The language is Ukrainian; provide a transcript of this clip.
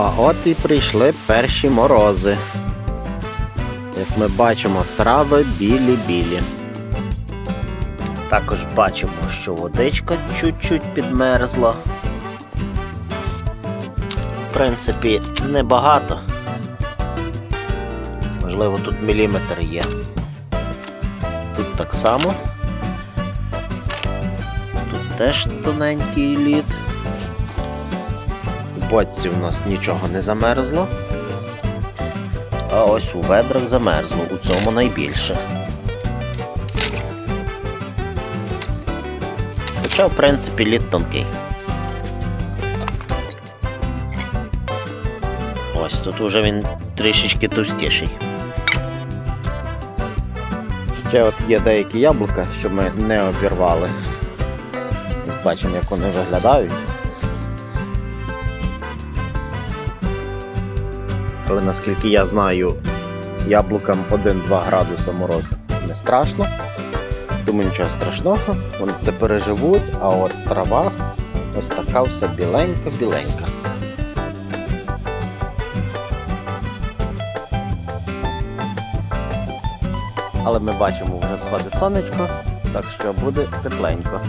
А от і прийшли перші морози. Як ми бачимо, трави білі-білі. Також бачимо, що водичка чуть-чуть підмерзла. В принципі, небагато. Можливо, тут міліметр є. Тут так само. Тут теж тоненький лід. Бочці у нас нічого не замерзло. А ось у ведрах замерзло, у цьому найбільше. Хоча, в принципі, лід тонкий. Ось тут уже він трішечки товстіший. Ще от є деякі яблука, що ми не обірвали. Бачимо, як вони виглядають. Але наскільки я знаю, яблукам 1-2 градуса морозу не страшно. Тому нічого страшного, вони це переживуть, а от трава ось така вся біленька-біленька. Але ми бачимо вже сходить сонечко, так що буде тепленько.